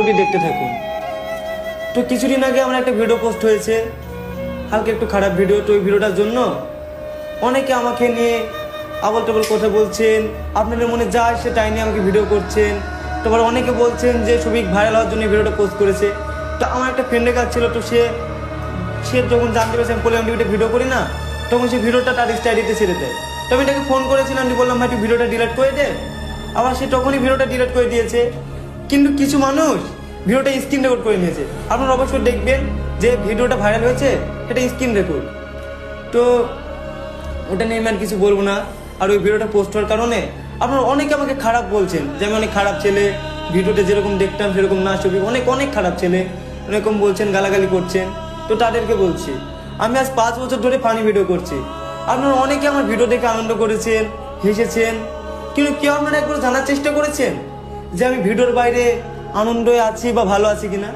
ছবি দেখতে থাকুন। তো কিছুদিন আগে আমার একটা ভিডিও পোস্ট হয়েছে। হালকা একটু খারাপ ভিডিও তো ওই ভিডিওটার জন্য অনেকে আমাকে নিয়ে আবল টাবল কথা বলছেন। আপনাদের মনে যা আসে তাই নিয়ে আমাকে ভিডিও করছেন। তারপর অনেকে বলছেন যে ছবি ভাইরাল হওয়ার জন্য ভিডিওটা পোস্ট করেছে। তো আমার একটা ফ্রেন্ডের কাজ ছিল, তো সে সে যখন জানতে পেরেছে আমি একটা ভিডিও করি না। তখন সে ভিডিওটা তার স্টাইডিতে ছেড়ে দেয়। তো আমি তাকে ফোন করেছিলাম বললাম, ভাই, তুই ভিডিওটা ডিলিট করে দে। আবার সে তখনই ভিডিওটা ডিলিট করে দিয়েছে। কিন্তু কিছু মানুষ ভিডিওটা স্ক্রিন রেকর্ড করে নিয়েছে। আপনারা অবশ্যই দেখবেন যে ভিডিওটা ভাইরাল হয়েছে, সেটা স্ক্রিন রেকর্ড তো ওটা নিয়ে আমি আর কিছু বলব না। আর ওই ভিডিওটা পোস্ট হওয়ার কারণে আপনারা অনেকে আমাকে খারাপ বলছেন, যে আমি অনেক খারাপ ছেলে, ভিডিওতে যেরকম দেখতাম সেরকম না, ছবি, অনেক অনেক খারাপ ছেলে এরকম বলছেন, গালাগালি করছেন। তো তাদেরকে বলছি, আমি আজ পাঁচ বছর ধরে ফানি ভিডিও করছি। আপনারা অনেকে আমার ভিডিও দেখে আনন্দ করেছেন, হেসেছেন, কিন্তু কেউ আপনারা একবার জানার চেষ্টা করেছেন? যে আমি ভিডিওর বাইরে আনন্দে আছি বা ভালো আছি কিনা?